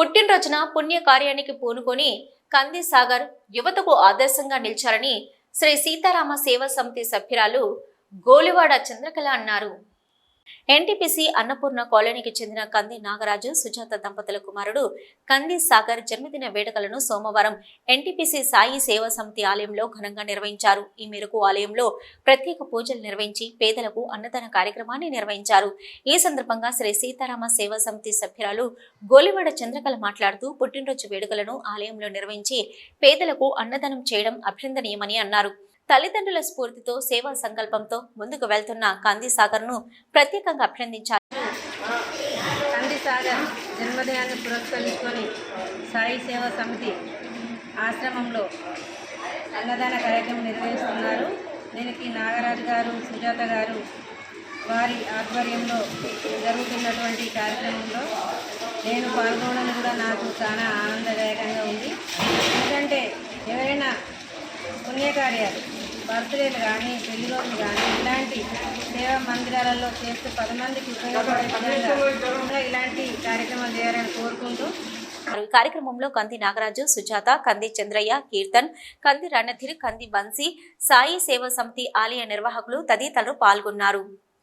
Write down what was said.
పుట్టినరోజున పుణ్య కార్యానికి పూనుకొని కంది సాగర్ యువతకు ఆదర్శంగా నిలిచారని శ్రీ సీతారామ సేవా సమితి సభ్యురాలు గోలివాడ చంద్రకళ అన్నారు. ఎన్టీపీసీ అన్నపూర్ణ కాలనీకి చెందిన కంది నాగరాజు సుజాత దంపతుల కుమారుడు కంది సాగర్ జన్మదిన వేడుకలను సోమవారం ఎన్టీపీసీ సాయి సేవా సమితి ఆలయంలో ఘనంగా నిర్వహించారు. ఈ మేరకు ఆలయంలో ప్రత్యేక పూజలు నిర్వహించి పేదలకు అన్నదాన కార్యక్రమాన్ని నిర్వహించారు. ఈ సందర్భంగా శ్రీ సీతారామ సేవా సమితి సభ్యురాలు గోలివాడ చంద్రకళ మాట్లాడుతూ పుట్టినరోజు వేడుకలను ఆలయంలో నిర్వహించి పేదలకు అన్నదానం చేయడం అభినందనీయమని అన్నారు. తల్లిదండ్రుల స్ఫూర్తితో సేవా సంకల్పంతో ముందుకు వెళ్తున్న కంది సాగర్ను ప్రత్యేకంగా అభినందించారు. కంది జన్మదయాన్ని జన్మదినాన్ని పురస్కరించుకొని సాయి సేవా సమితి ఆశ్రమంలో అన్నదాన కార్యక్రమం నిర్వహిస్తున్నారు. దీనికి నాగరాజు గారు సుజాత గారు వారి ఆధ్వర్యంలో జరుగుతున్నటువంటి కార్యక్రమంలో నేను పాల్గొనడం కూడా నాకు చాలా ఆనందదాయకంగా ఉంది. ఎందుకంటే ఎవరైనా పుణ్యకార్యాలు బర్త్డేలు కానీ పెళ్ళి రోజులు కానీ ఇలాంటి సేవా మందిరాలలో చేస్తూ పది మందికి ఉపయోగపడే విధంగా ఇలాంటి కార్యక్రమాలు చేయాలని కోరుకుంటూ కార్యక్రమంలో కంది నాగరాజు సుజాత కంది చంద్రయ్య కీర్తన్ కంది రణధీర్ కంది బన్సీ సాయి సేవా సమితి ఆలయ నిర్వాహకులు తదితరులు పాల్గొన్నారు.